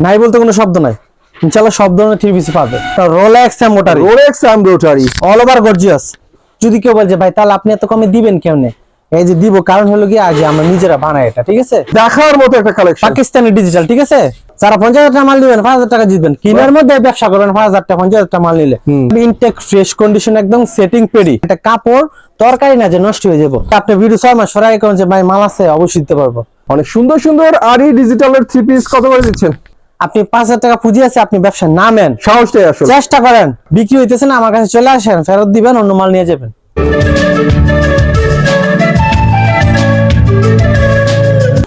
নাই বলতে কোনো শব্দ নাই। ইনশাল্লাহ সব ধরনের থ্রি পিস পাবে। Rolex মোটারি Rolex embroidery all over gorgeous যদি কেউ বলছে ভাই তাহলে আপনি এত কমে দিবেন কেমনে? এই যে দিব কারণ হলো কি আজ আমরা নিজেরা বানাই এটা ঠিক আছে? দেখার মতো একটা কালেকশন পাকিস্তানি ডিজিটাল ঠিক আছে? যারা পঞ্চাশ হাজার টাকা মাল দিবেন পাঁচ হাজার টাকা জিতবেন। কিনার মধ্যে ব্যবসা করবেন পাঁচ হাজার টাকা পঞ্চাশ হাজার টাকা মাল নিলে। ইনটেক ফ্রেশ কন্ডিশন একদম সেটিং পেডি এটা কাপড় তরকারি না যে নষ্ট হয়ে যাব। আপনি ভিডিও ছয় মাস সরাই করেন যে ভাই মাল আছে অবশ্যই দিতে পারব। অনেক সুন্দর সুন্দর আরই ডিজিটালের থ্রি পিস কত করে দিচ্ছেন? আপনি পাঁচ হাজার টাকা পুঁজি আছে আপনি ব্যবসা নামেন। সাহসটাই আসল। চেষ্টা করেন। বিক্রি হইতেছে না আমার কাছে চলে আসেন ফেরত দিবেন অন্য মাল নিয়ে যাবেন।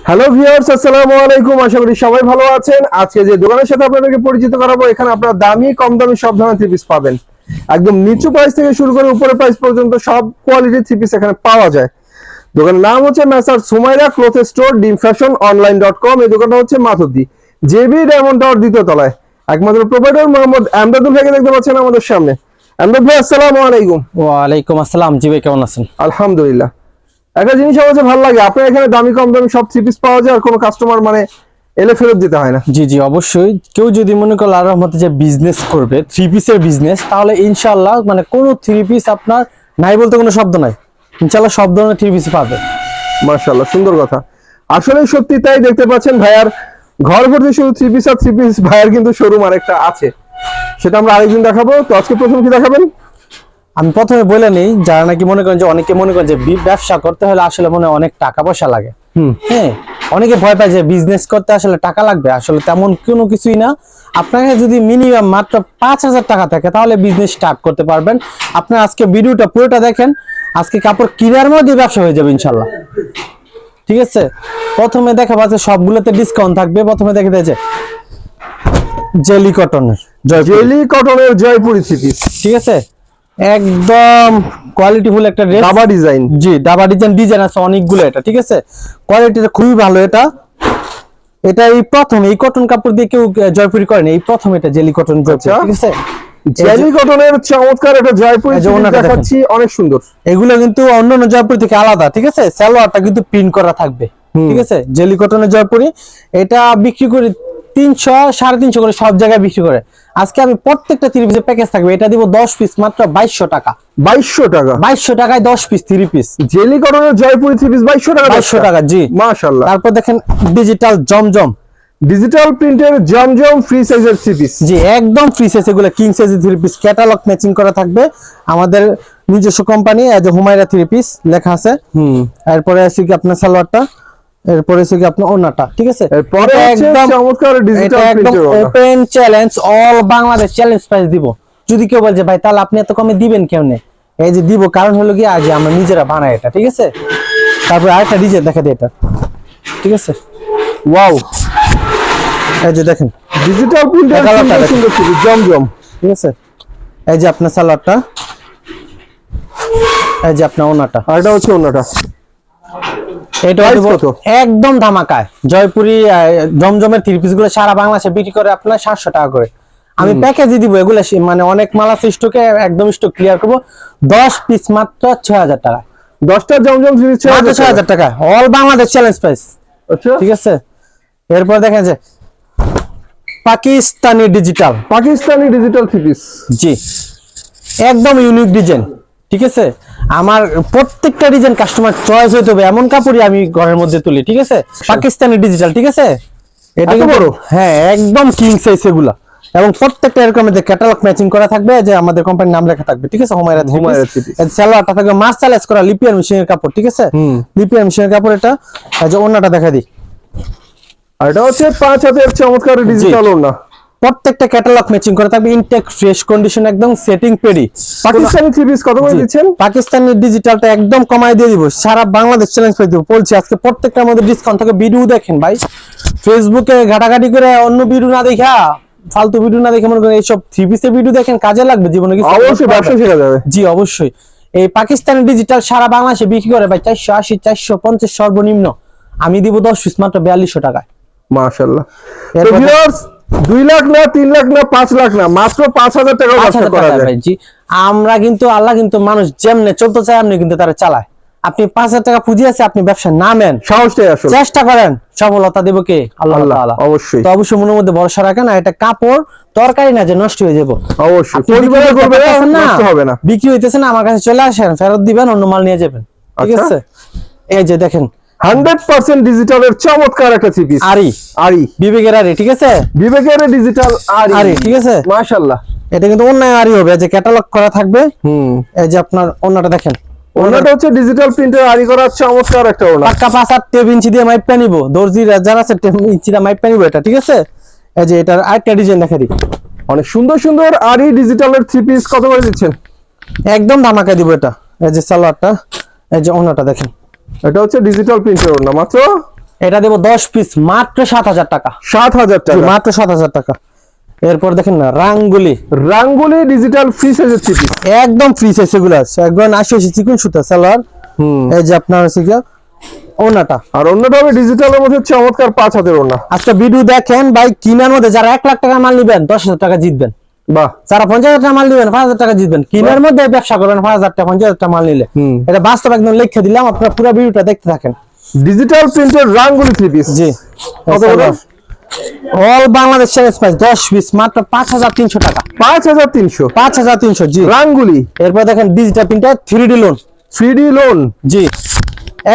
হ্যালো ভিউয়ার্স আসসালামু আলাইকুম আশা করি সবাই ভালো আছেন। আজকে যে দোকানের সাথে আপনাদেরকে পরিচিত করাবো এখানে আপনারা দামি কম দামি সব ধরনের থ্রি পিস পাবেন। একদম নিচু প্রাইস থেকে শুরু করে উপরের প্রাইস পর্যন্ত সব কোয়ালিটির থ্রি পিস এখানে পাওয়া যায়। দোকানের নাম হচ্ছে Messrs Sumaira cloth store Deem fashion online dot com এই দোকানটা হচ্ছে মাথুদ্দি জেবি ডায়মন্ড টাওয়ার দ্বিতীয় তলায়। একমাত্র প্রোভাইডার মোহাম্মদ আমদাদুল ভাইকে দেখতে পাচ্ছেন আমাদের সামনে। আমদাদ ভাই আসসালামু আলাইকুম। ওয়ালাইকুম আসসালাম জি ভাই কেমন আছেন? আলহামদুলিল্লাহ। একটা জিনিস আমার কাছে ভালো লাগে আপনার এখানে দামি কম দামি সব থ্রি পিস পাওয়া যায় আর কোনো কাস্টমার মানে এলে ফেরত দিতে হয় না। জি জি অবশ্যই। কেউ যদি মনে করে আল্লাহর রহমতে যে বিজনেস করবে থ্রি পিসের বিজনেস তাহলে ইনশাল্লাহ মানে কোনো থ্রি পিস আপনার নাই বলতে কোনো শব্দ নাই। ইনশাল্লাহ সব ধরনের থ্রি পিস পাবে। মার্শাল্লাহ সুন্দর কথা। আসলে সত্যি তাই দেখতে পাচ্ছেন ভাইয়ার ঘর ভর্তি শুধু থ্রি পিস আর থ্রি পিস ভাইয়ার কিন্তু শোরুম আরেকটা আছে। সেটা আমরা আরেকদিন দেখাবো। তো আজকে প্রথম কি দেখাবেন? আমি প্রথমে বলে নেই যারা নাকি মনে করেন যে অনেকে মনে করেন যে ব্যবসা করতে হলে আসলে মনে অনেক টাকা পয়সা লাগে। হ্যাঁ অনেকে ভয় পায় যে বিজনেস করতে আসলে টাকা লাগবে। আসলে তেমন কোনো কিছুই না। আপনাকে যদি মিনিমাম মাত্র পাঁচ হাজার টাকা থাকে তাহলে বিজনেস স্টার্ট করতে পারবেন। আপনার আজকে ভিডিওটা পুরোটা দেখেন। আজকে কাপড় কেনার মধ্যে ব্যবসা হয়ে যাবে ইনশাল্লাহ। ঠিক আছে? প্রথমে দেখা পাচ্ছে সবগুলোতে ডিসকাউন্ট থাকবে। প্রথমে দেখে দিয়েছে জেলি কটনের জেলি কটনের জয়পুরি থ্রি পিস ঠিক আছে? একদম কোয়ালিটিফুল একটা ড্রেস দাবা ডিজাইন জি ডাবা ডিজাইন ডিজাইন আছে অনেকগুলো এটা ঠিক আছে? কোয়ালিটিটা খুবই ভালো এটা। এটা এই প্রথম এই কটন কাপড় দিয়ে কেউ জয়পুরি করেনি এই প্রথম এটা জেলি কটন আচ্ছা। ঠিক আছে? জেলি কটনের চমৎকার একটা জয়পুরি। দেখাচ্ছি অনেক সুন্দর। এগুলো কিন্তু অন্যান্য জয়পুরি থেকে আলাদা ঠিক আছে? সালোয়ারটা কিন্তু প্রিন্ট করা থাকবে ঠিক আছে? জেলি কটনের জয়পুরি এটা বিক্রি করি তিনশো সাড়ে তিনশো করে সব জায়গায় বিক্রি করে। আজকে আমি প্রত্যেকটা থ্রি পিসের প্যাকেজ থাকবে এটা দিব দশ পিস মাত্র বাইশশো টাকা। বাইশশো টাকা। বাইশশো টাকায় দশ পিস থ্রি পিস জেলি কটনের জয়পুরি থ্রি পিস বাইশশো টাকা বাইশশো টাকা। জি। মাশাল্লাহ তারপর দেখেন ডিজিটাল জমজম। ডিজিটাল প্রিন্টের জমজম ফ্রি সাইজের থ্রি পিস জি একদম ফ্রি সাইজ এগুলো king size three piece catalogue matching করা থাকবে। আমাদের নিজস্ব company as a Humaira three piece লেখা আছে। হুম। এরপরে আছে কি আপনার সালোয়ারটা? এরপরে আছে কি আপনার ওনাটা ঠিক আছে? এরপরে একদম চমৎকার ডিজিটাল একদম open challenge all Bangladesh challenge price দিব। যদি কেউ বলছে ভাই তাহলে আপনি এত কমে দিবেন কেমনে? এই যে দিব কারণ হলো কি আগে আমরা নিজেরা বানাই এটা ঠিক আছে? তারপর আরেকটা ডিজাইন দেখা দিই এটা ঠিক আছে? ওয়াও এই যে দেখেন ডিজিটাল প্রিন্টের সুন্দর সুন্দর জমজম। ঠিক আছে? এই যে আপনার এই যে আপনার ওনাটা। আর এটা হচ্ছে এটা কত? একদম ধামাকায়। জয়পুরি জমজমের থ্রি পিসগুলো সারা বাংলাদেশে বিক্রি করে আপনার সাতশো টাকা করে। আমি প্যাকেজে দিব এগুলো মানে অনেক মাল আছে স্টকে একদম স্টক ক্লিয়ার করব। দশ পিস মাত্র ছয় হাজার টাকা। দশটা জমজম থ্রি পিস মাত্র ছয় হাজার টাকা। অল বাংলাদেশ চ্যালেঞ্জ প্রাইস ঠিক আছে? এরপর দেখেন যে Pakistani digital Pakistani digital three piece জি। একদম ইউনিক ডিজাইন ঠিক আছে? আমার প্রত্যেকটা ডিজাইন কাস্টমার চয়েস হইতে হবে। এমন কাপড়ই আমি ঘরের মধ্যে তুলি ঠিক আছে? পাকিস্তানি ডিজিটাল ঠিক আছে? এটা বড়? হ্যাঁ একদম কিং সাইজ এগুলা। এবং প্রত্যেকটা এরকম ক্যাটালগ ম্যাচিং করা থাকবে যে আমাদের কোম্পানির নাম লেখা থাকবে ঠিক আছে? হুমায়রা হুমায়রা। সালোয়ারটা থাকবে মার্শালাইজ করা লিপিয়ার মেশিনের কাপড় ঠিক আছে? লিপিয়ার মেশিনের কাপড় এটা। যে অন্যটা দেখা দিই। আর এটা হচ্ছে পাঁচ হাতের চমৎকার ডিজিটাল ওড়না। প্রত্যেকটা ক্যাটালগ ম্যাচিং করা থাকবে ইনটেক ফ্রেশ কন্ডিশন একদম সেটিং পেডি পাকিস্তানি থ্রি পিস কত করে। দিচ্ছেন? পাকিস্তানি ডিজিটালটা একদম কমাই দিয়ে দিব সারা বাংলাদেশ চ্যালেঞ্জ পেয়ে দিব। বলছি আজকে প্রত্যেকটার মধ্যে ডিসকাউন্ট থাকে ভিডিও দেখেন ভাই। ফেসবুকে ঘাটাঘাটি করে অন্য ভিডিও না দেখা ফালতু ভিডিও না দেখে মনে করেন এইসব থ্রি পিসের ভিডিও দেখেন কাজে লাগবে জীবনে কিছু অবশ্যই ব্যবসা শেখা যাবে। জি অবশ্যই। এই পাকিস্তানি ডিজিটাল সারা বাংলাদেশে বিক্রি করে ভাই চারশো আশি চারশো পঞ্চাশ সর্বনিম্ন। আমি দিব দশ পিস মাত্র বিয়াল্লিশশো টাকায়। মাশাল্লাহ তো এরপর- ভিউয়ার্স দুই লাখ না তিন লাখ না পাঁচ লাখ না মাত্র পাঁচ হাজার টাকা ব্যবসা করা যায়। জি। আমরা কিন্তু আল্লাহ কিন্তু মানুষ যেমনে চলতে চায় এমনি কিন্তু তারা চালায়। আপনি পাঁচ হাজার টাকা পুঁজি আছে আপনি ব্যবসা নামেন। সাহসটাই চেষ্টা করেন সফলতা দেবো কে? আল্লাহ আল্লাহ অবশ্যই। তো অবশ্যই মনের মধ্যে ভরসা রাখেন আর এটা কাপড় তরকারি না যে নষ্ট হয়ে যাব। অবশ্যই। আপনি করবে না, হবে না। বিক্রি হইতেছে না আমার কাছে চলে আসেন ফেরত দিবেন অন্য মাল নিয়ে যাবেন। ঠিক আচ্ছা। আছে? এই যে দেখেন হান্ড্রেড পার্সেন্ট ডিজিটালের চমৎকার একটা থ্রি পিস আরি। আরি। বিবেকের আরি ঠিক আছে? বিবেকের ডিজিটাল আরি। আরি ঠিক আছে? মাশাআল্লাহ। এটা কিন্তু অন্যায় আরি হবে। যে ক্যাটালগ করা থাকবে হুম। এই যে আপনার অন্যটা দেখেন। ওনাটা হচ্ছে ডিজিটাল প্রিন্টের আরি করা চমৎকার একটা ওনা পাক্কা পাঁচ আর টেপ ইঞ্চি দিয়ে মাইপটা নিব। দর্জি যারা আছে টেপ ইঞ্চিটা মাইপটা নিব এটা ঠিক আছে? এই যে এটার আরেকটা ডিজাইন দেখা দিই। অনেক সুন্দর সুন্দর আরি ডিজিটালের থ্রি পিস কত করে দিচ্ছেন? একদম ধামাকা দিব এটা। এই যে সালোয়ারটা এই যে অন্যটা দেখেন। এটা হচ্ছে ডিজিটাল প্রিন্টের ওনা মাত্র? এটা দেবো দশ পিস মাত্র সাত হাজার টাকা। সাত হাজার টাকা। মাত্র সাত হাজার টাকা। এরপর দেখেন না রাঙ্গুলি। রাঙ্গুলি ডিজিটাল ফ্রি সাইজের পিস একদম ফ্রি সাইজ এগুলো আছে। একদম আশি আশি চিকুন সুতা সালোয়ার। হুম। এই যে আপনার হচ্ছে গিয়া ওনাটা আর অন্যটা হবে ডিজিটালের মধ্যে চমৎকার পাঁচ হাতের ওনা আজকে ভিডিও দেখেন ভাই কিনার মধ্যে যারা এক লাখ টাকা মাল নিবেন দশ হাজার টাকা জিতবেন। বাহ। যারা পঞ্চাশ হাজার টাকা মাল নিবেন পাঁচ হাজার টাকা জিতবেন। কিনার মধ্যে ব্যবসা করবেন পাঁচ হাজার টাকা পঞ্চাশ হাজার টাকা মাল নিলে। এটা বাস্তব একদম লিখে দিলাম আপনারা পুরো ভিডিওটা দেখতে থাকেন। ডিজিটাল প্রিন্টের রাঙ্গুলি থ্রি পিস জি। অল বাংলাদেশ চ্যালেঞ্জ প্রাইস দশ পিস মাত্র পাঁচ হাজার তিনশো টাকা। পাঁচ হাজার তিনশো। পাঁচ হাজার তিনশো জি। রাঙ্গুলি। এরপর দেখেন digital printer three D lawn three D lawn জি।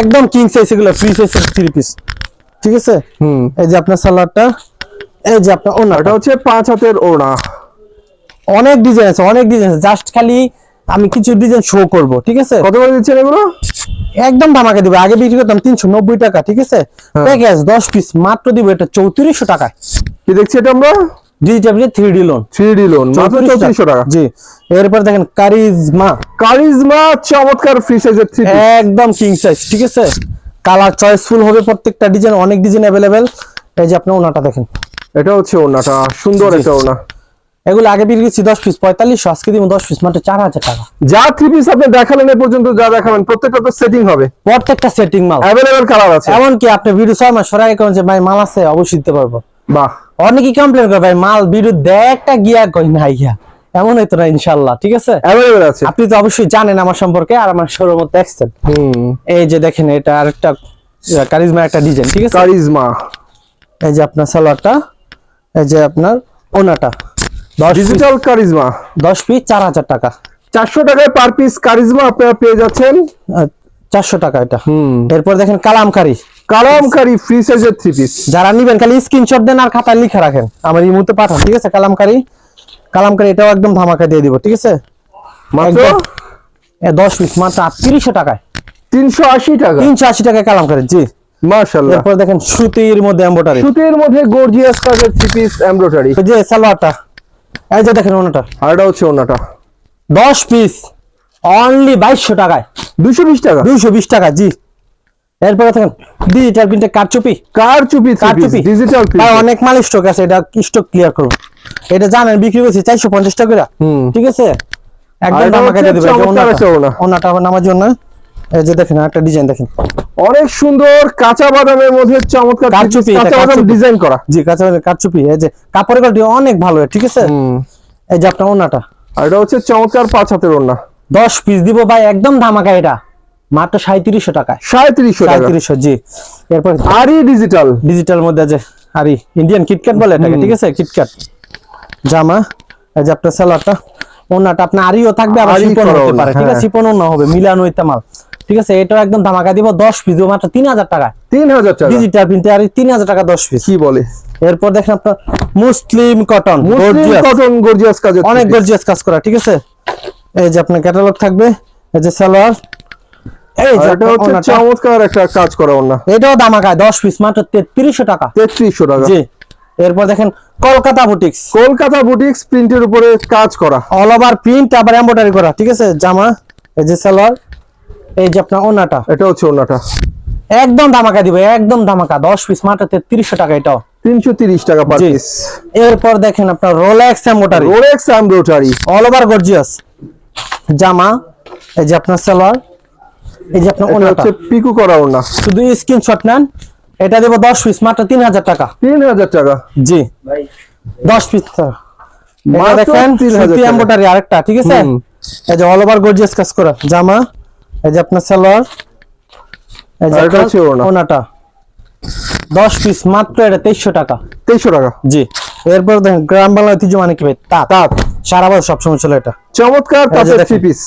একদম কিং সাইজ এগুলো ফ্রি সাইজের থ্রি পিস ঠিক আছে? হুম। এই যে আপনার সালোয়ারটা এই যে আপনার এটা হচ্ছে পাঁচ হাতের ওনা অনেক ডিজাইন আছে অনেক ডিজাইন আছে। জাস্ট খালি আমি কিছু ডিজাইন শো করব ঠিক আছে? কত করে দিচ্ছেন এগুলো? একদম ধামাকে দিব। আগে বিক্রি করতাম তিনশো নব্বই টাকা ঠিক আছে। প্যাকেজ দশ পিস মাত্র দিব এটা চৌত্রিশশো টাকায়। কি দেখছি এটা আমরা? Digital three D lawn three D lawn মাত্র চৌত্রিশশো টাকা। জি। এরপর দেখেন কারিজমা কারিজমা চমৎকার ফ্রি সাইজের থ্রি একদম কিং সাইজ ঠিক আছে? কালার চয়েসফুল হবে প্রত্যেকটা ডিজাইন অনেক ডিজাইন অ্যাভেলেবেল এই যে আপনি ওনাটা দেখেন। এটা হচ্ছে ওনাটা সুন্দর। একটা ওনা। এগুলো আগে বিক্রি করছি দশ পিস পঁয়তাল্লিশশো আজকে দিব দশ পিস মাত্র চার হাজার টাকা। যা থ্রি পিস আপনি দেখালেন এ পর্যন্ত যা দেখাবেন প্রত্যেকটা তো সেটিং হবে। প্রত্যেকটা সেটিং মাল। অ্যাভেলেবেল কালার আছে। এমনকি আপনি ভিডিও ছয় মাস সরাই করেন যে ভাই মাল আছে অবশ্যই দিতে পারব। বাহ। অনেকেই কমপ্লেন করে ভাই মাল ভিডিও দেখটা গিয়া কই না ইয়া এমন হইতো না ইনশাল্লাহ ঠিক আছে? অ্যাভেলেবেল আছে। আপনি তো অবশ্যই জানেন আমার সম্পর্কে আর আমার শোরুম দেখছেন হুম। এই যে দেখেন এটা আরেকটা কারিজমা একটা ডিজাইন ঠিক আছে? কারিজমা এই যে আপনার সালোয়ারটা এই যে আপনার ওনাটা। ডিজিটাল কারিজমা দশ পিস চার হাজার টাকা। চারশো টাকায় পার পিস কারিজমা আপনারা পেয়ে যাচ্ছেন। চারশো টাকা এটা। এরপর দেখেন কালামকারি কালামকারি ফ্রি সাইজের থ্রি পিস যারা নিবেন খালি স্ক্রিনশট দেন আর খাতায় লিখে রাখেন। আমার এই মুহূর্তে পাঠান ঠিক আছে কালামকারি কালামকারি এটাও একদম ধামাকা দিয়ে দিব ঠিক আছে? মাত্র? একদম। এ দশ পিস মাত্র আটত্রিশশো টাকায়। তিনশো আশি টাকা। তিনশো আশি টাকায় কালামকারি জি। মাশাল্লাহ এরপর দেখেন সুতির মধ্যে এম্বোটারি সুতির মধ্যে গর্জিয়াস কাজের থ্রি পিস এমব্রয়ডারি যে সালোয়ারটা। এই যে দেখেন ওনাটা। আর এটা হচ্ছে ওনাটা। দশ পিস অনলি বাইশশো টাকায়। দুশো বিশ টাকা? দুইশো বিশ টাকা জি। এরপরে দেখেন ডিজিটাল প্রিন্টের কারচুপি। কার চুপি থ্রি পিস কারচুপি ডিজিটাল ভাই, অনেক মাল স্টক আছে এটা স্টক ক্লিয়ার করব। এটা জানেন বিক্রি করছি চারশো পঞ্চাশ টাকা করে। হুম। ঠিক আছে? একদম হচ্ছে দিয়ে দেবে চমৎকার একটা ওড়না। ওনাটা আবার নামার জন্য। এই যে দেখেন একটা ডিজাইন দেখেন। অনেক সুন্দর কাঁচা বাদামের মধ্যে চমৎকার কাঁচা বাদাম ডিজাইন করা। জি কাঁচা কারচুপি এই যে কাপড়ের কোয়ালিটি অনেক ভালো ঠিক আছে? এই যে আপনার ওনাটা আর এটা হচ্ছে চমৎকার পাঁচ হাতের ওড়না। দশ পিস দিব ভাই একদম ধামাকা এটা। মাত্র সাঁত্রিশশো টাকায়। সাঁত্রিশশো টাকা। সাঁত্রিশশো জি। এরপর আরই ডিজিটাল ডিজিটাল মধ্যে আছে আরি ইন্ডিয়ান কিটক্যাট বলে এটাকে ঠিক আছে? কিটক্যাট জামা এই যে আপনার সালোয়ারটা ওনাটা আপনার আরিও থাকবে আবার আরি শিপন হতে পারে ঠিক আছে? হ্যাঁ। শিপন না হবে মিলান ঠিক আছে এটাও একদম ধামাকা দিব দশ পিস দিব মাত্র তিন হাজার টাকা। তিন হাজার টাকা? ডিজিটাল প্রিন্টে আর তিন হাজার টাকা দশ পিস কি বলে? এরপর দেখেন আপনার muslin cotton muslin cotton gorgeous কাজের অনেক গর্জিয়াস কাজ করা ঠিক আছে? এই যে আপনার ক্যাটালগ থাকবে এই যে সালোয়ার। এই যে এটা হচ্ছে চমৎকার একটা কাজ করা ওড়না। এটাও দামাকায় দশ পিস মাত্র তেত্রিশশো টাকা। তেত্রিশশো টাকা। জি। এরপর দেখেন কলকাতা বুটিক্স কলকাতা বুটিক্স প্রিন্টের উপরে কাজ করা। অল ওভার প্রিন্ট আবার এমব্রয়ডারি করা ঠিক আছে? জামা এই যে সালোয়ার। এই যে আপনার ওনাটা। এটা হচ্ছে ওড়নাটা একদম ধামাকা দিবে একদম ধামাকা। দশ পিস মাত্র তেত্রিশশো টাকা এটাও। তিনশো তিরিশ টাকা পার। পিস এরপর দেখেন আপনার Rolex embroidery Rolex embroidery all over gorgeous জামা এই যে আপনার সালোয়ার এই যে আপনার ওনাটা। হচ্ছে পিকু করা ওড়না শুধু স্ক্রিনশট নেন এটা দেবো দশ পিস মাত্র তিন হাজার টাকা। তিন হাজার টাকা। জি। দশ পিস মাত্র দেখেন 3,000 সুতি এমব্রয়ডারি আরেকটা ঠিক আছে? এই যে অল ওভার গর্জিয়াস কাজ করা জামা। এই যে আপনার সালোয়ার এই যে এটা হচ্ছে। ওনাটা। দশ পিস মাত্র এটা তেইশশো টাকা। তেইশশো টাকা? জি। এরপর দেখেন গ্রাম বাংলা ঐতিহ্য মানে কি ভাই? তাঁত। তাঁত। সারা বছর সবসময় চলে এটা। চমৎকার তাঁতের থ্রি পিস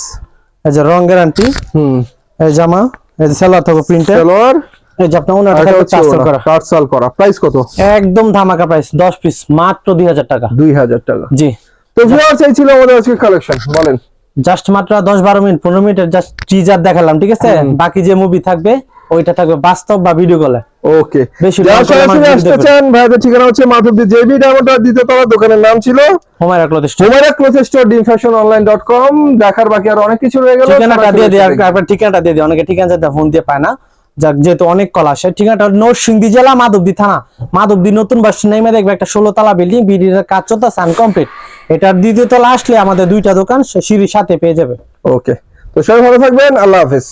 এই যে রং গ্যারান্টি হুম। এই জামা এই যে সেলোয়ার থাকবে প্রিন্টের সালোয়ার। এই যে আপনার ওনাটা টার্সেল করা। টার্সেল করা। প্রাইস কত? একদম ধামাকা প্রাইস দশ পিস মাত্র দুই হাজার টাকা। দুই হাজার টাকা। জি। তো ভিউয়ার্স এই ছিল আমাদের আজকে কালেকশন বলেন। জাস্ট মাত্র দশ বারো মিনিট পনেরো মিনিটের জাস্ট টিজার দেখালাম ঠিক আছে? বাকি যে মুভি থাকবে ওইটা থাকবে বাস্তব বা ভিডিও কলে ওকে বেশি সরাসরি আসতে। চান ভাইদের ঠিকানা হচ্ছে মাধবদী জেবি ডায়মন্ড দ্বিতীয় তলা দোকানের নাম ছিল Homaira cloth store Humaira cloth store Deem fashion online dot com দেখার বাকি আর অনেক কিছু রয়ে গেল ঠিকানাটা দিয়ে এসে দেখবেন। ঠিকানাটা দিয়ে দিয়ে। অনেকে ঠিকানা চাইতে ফোন দিয়ে পায় না। যাক যেহেতু অনেক কল আসে ঠিকানাটা নরসিংদী জেলা মাধবদী থানা। মাধবদী নতুন বাস নেমে দেখবে একটা ষোলো তলা বিল্ডিং বিল্ডিং এর কাজ চলতেছে আনকমপ্লিট এটার দ্বিতীয় তলা আসলে আমাদের দুইটা দোকান সিঁড়ির সাথে পেয়ে যাবে। ওকে তো সবাই ভালো থাকবেন, আল্লাহ হাফেজ।